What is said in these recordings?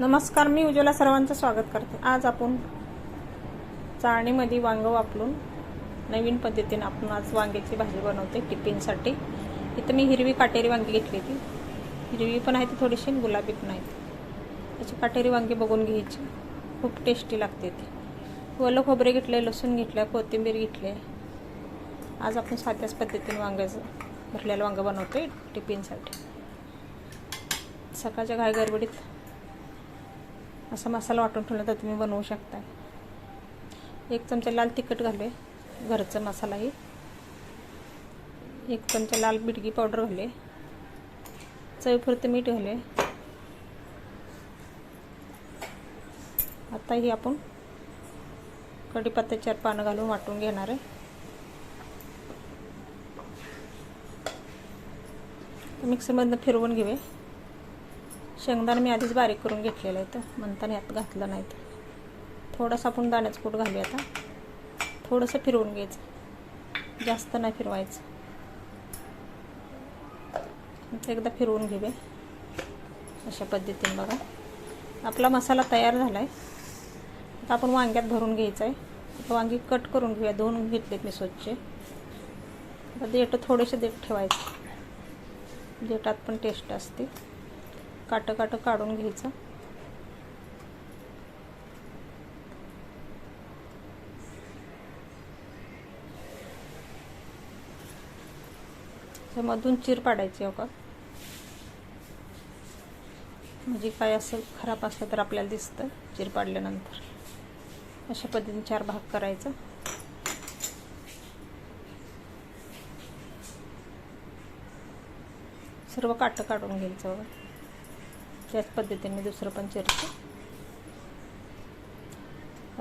नमस्कार मी उज्ज्वला सर्वांचं स्वागत करते. आज आपण चाळणीमध्ये वांग वापरून नवीन पद्धतीने आपण आज वांग्याची भाजी बनवते टिफिनसाठी. इथं मी हिरवी काटेरी वांगी घेतली होती. हिरवी पण आहे ती थोडीशी गुलाबी पण आहे त्याची काटेरी वांगी बघून घ्यायची. खूप टेस्टी लागते ती. ओलं खोबरे घेतले लसूण घेतलं कोथिंबीर घेतले आज आपण साध्याच पद्धतीने वांग्याचं भरलेलं वांगं बनवतो टिफिनसाठी. सकाळच्या घाई गडबडीत असा मसाला वाटून ठेवला तर तुम्ही बनवू शकता एक चमचा लाल तिखट घाले घरचा मसालाही एक चमचा लाल बिटगी पावडर घालू आहे चवीपुरते मीठ घाले आता ही आपण कढीपत्त्याचे पानं घालून वाटून घेणार आहे. मिक्सरमधनं फिरवून घेऊया. शेंगदाणा मी आधीच बारीक करून घेतलेलं आहे तर म्हणताना यात घातलं नाही तर. थोडंसं आपण दाण्याचं कूट घालूया आता. थोडंसं फिरवून घ्यायचं. जास्त नाही फिरवायचं. एकदा फिरवून घेऊया. अशा पद्धतीने बघा. आपला मसाला तयार झाला आहे आता आपण वांग्यात भरून घ्यायचं आहे आता वांगी कट करून घेऊया. धुवून घेतलेत मी स्वच्छ. आता देठं थोडेसे देठ ठेवायचे. देठात पण टेस्ट असते. काटं काटं काढून घ्यायचं. त्यामधून चीर पाडायची हो का म्हणजे काय असं खराब असलं तर आपल्याला दिसतं चीर पाडल्यानंतर. अशा पद्धतीने चार भाग करायचा. सर्व काटं काढून घ्यायचं बघा. त्याच पद्धतीने दुसरं पण चिरतो.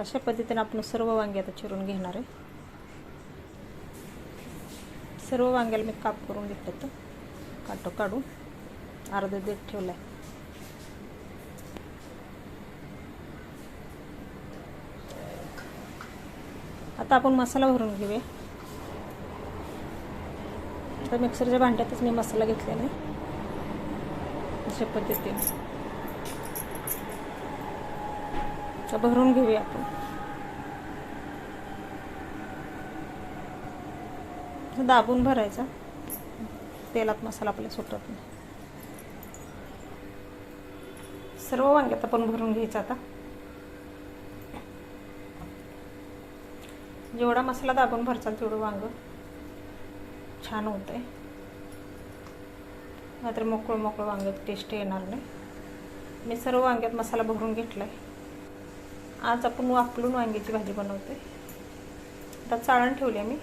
अशा पद्धतीने आपण सर्व वांगे आता चिरून घेणार आहे. सर्व वांग्याला मी काप करून घेतलं तर काटो काढून अर्धा देठ ठेवला आहे आता आपण मसाला भरून घेऊया. तर मिक्सरच्या भांड्यातच मी मसाला घेतलेला आहे. अशा पद्धतीने. भरून घेऊया आपण. दाबून भरायचा. तेलात मसाला आपल्या सुटत नाही सर्व वांग्यात आपण भरून घ्यायचं आता. जेवढा मसाला दाबून भरचाल तेवढं वांग छान होतं आहे नाहीतर मोकळं मोकळं वांग्यात टेस्ट येणार नाही. मी सर्व वांग्यात मसाला भरून घेतला आहे आज आपण वापरून वांग्याची भाजी बनवते आता चाळण ठेवली मी.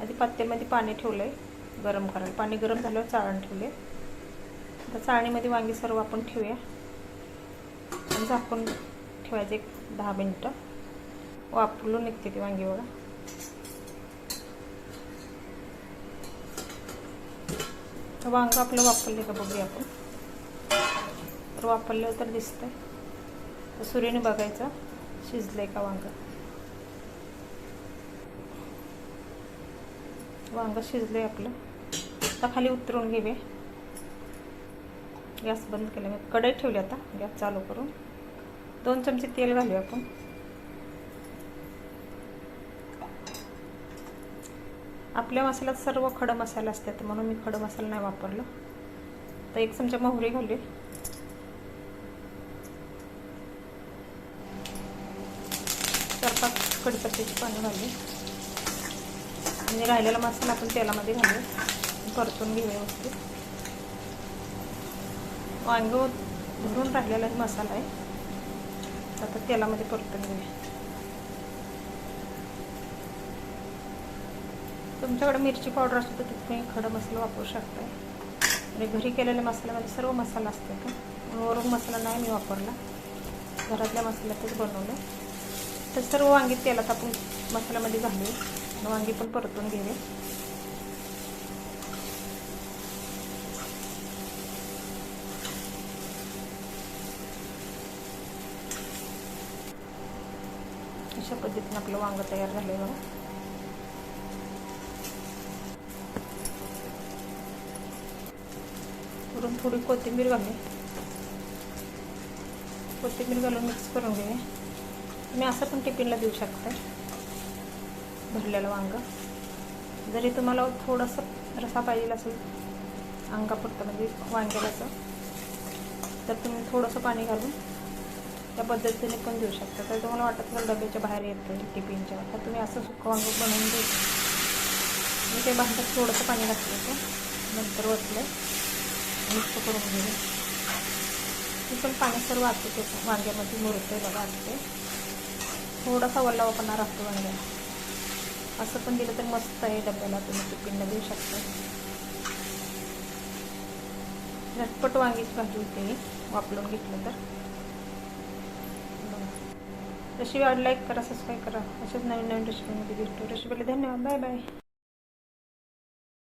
आधी पात्यामध्ये पाणी ठेवलं आहे गरम करायला. पाणी गरम झाल्यावर चाळण ठेवले आता चाळणीमध्ये वांगी सर्व आपण ठेवूया. आणि झाकून ठेवायचे एक दहा मिनटं. वापरून निघते ती वांगी बघा वांग आपलं वापरले का बघूया आपण. तर वापरलं तर दिसतंय. तर सुरीने बघायचं शिजलंय का वांग. वांग शिजलंय आपलं. आता खाली उतरून घेऊया. गॅस बंद केला मी कढई ठेवली आता. गॅस चालू करून. दोन चमचे तेल घालूया आपण. आपल्या मसाल्यात सर्व खडं मसाले असतात म्हणून मी खडं मसाला नाही वापरलं. तर एक चमचा मोहरी घालू चार पाच कडीपत्त्याची पाणी घालू आणि राहिलेला मसाला आपण तेलामध्ये घालू परतून घेऊया व्यवस्थित वांग भरून राहिलेला मसाला आहे. आता तेलामध्ये परतून घेऊया. तुमच्याकडे मिरची पावडर असतो तर तुम्ही खडं मसाला वापरू शकताय. आणि घरी केलेल्या मसाल्यामध्ये सर्व मसाला असतो का वरून मसाला नाही मी वापरला. घरातल्या मसाल्यातच बनवलं. तर सर्व वांगी तेलात आपण मसाल्यामध्ये घालू आणि वांगी पण परतून घेऊया. अशा पद्धतीने आपलं वांग तयार झालं बघा. वरून थोडी कोथिंबीर घालून. कोथिंबीर घालून मिक्स करून घेऊया. तुम्ही असं पण टिफिनला देऊ शकता. भरलेलं वांगं. जरी तुम्हाला थोडंसं रसा पाहिजे असेल अंगापुरतं म्हणजे वांग्यालाचं तर तुम्ही थोडंसं पाणी घालून त्या पद्धतीने पण देऊ शकता. तर तुम्हाला वाटत असेल डब्याच्या बाहेर येतं टिफिनच्या तर तुम्ही असं सुकं वांग बनवून देऊ मी ते बाहेर थोडंसं पाणी घातलं होतं नंतर वतलं मिक्स करून घेऊ ते पण पाणी सर्व आते ते वांग्यामध्ये मुरते बघा असते थोडासा वल्लावापणा राहतो वांग्याला असं पण दिलं तर मस्त आहे डब्याला तुम्ही टिफिनला देऊ शकता. झटपट वांगीच भाजी होते वापरून घेतलं तर रेसिपी आवड लाईक करा सबस्क्राईब करा. अशाच नवीन नवीन रेसिपीमध्ये भेटतो रेसिपीला धन्यवाद बाय बाय